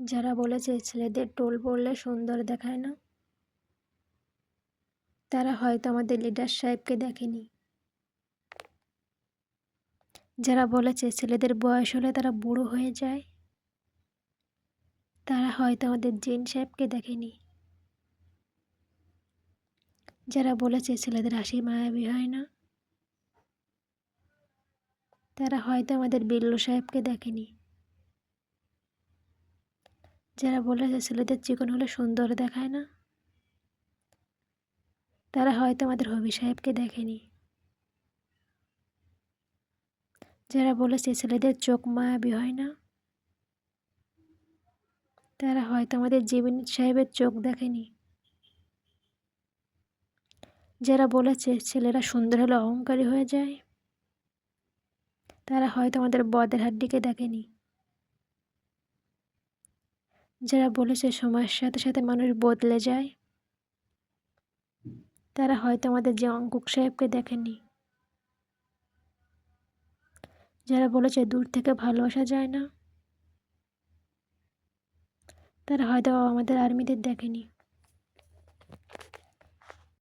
যারা বলেছে ছেলেদের টোল পড়লে সুন্দর দেখায় না, তারা হয়তো আমাদের লিডার সাহেবকে দেখেনি। যারা বলেছে ছেলেদের বয়স হলে তারা বুড়ো হয়ে যায়, তারা হয়তো আমাদের জিন সাহেবকে দেখেনি। যারা বলেছে ছেলেদের হাসি মায়াবী হয় না, তারা হয়তো আমাদের বিল্লু সাহেবকে দেখেনি। যারা বলেছে ছেলেদের চিকন হলে সুন্দর দেখায় না, তারা হয়তো আমাদের হবি সাহেবকে দেখেনি। যারা বলেছে ছেলেদের চোখ মায়াবী হয় না, তারা হয়তো আমাদের জীবন সাহেবের চোখ দেখেনি। যারা বলেছে ছেলেরা সুন্দর হলে অহংকারী হয়ে যায়, তারা হয়তো আমাদের বদের হাড্ডিকে দেখেনি। যারা বলেছে সময়ের সাথে সাথে মানুষ বদলে যায়, তারা হয়তো আমাদের যে অঙ্কুক সাহেবকে দেখেনি। যারা বলেছে দূর থেকে ভালোবাসা যায় না, তারা হয়তো আমাদের আর্মিদের দেখেনি।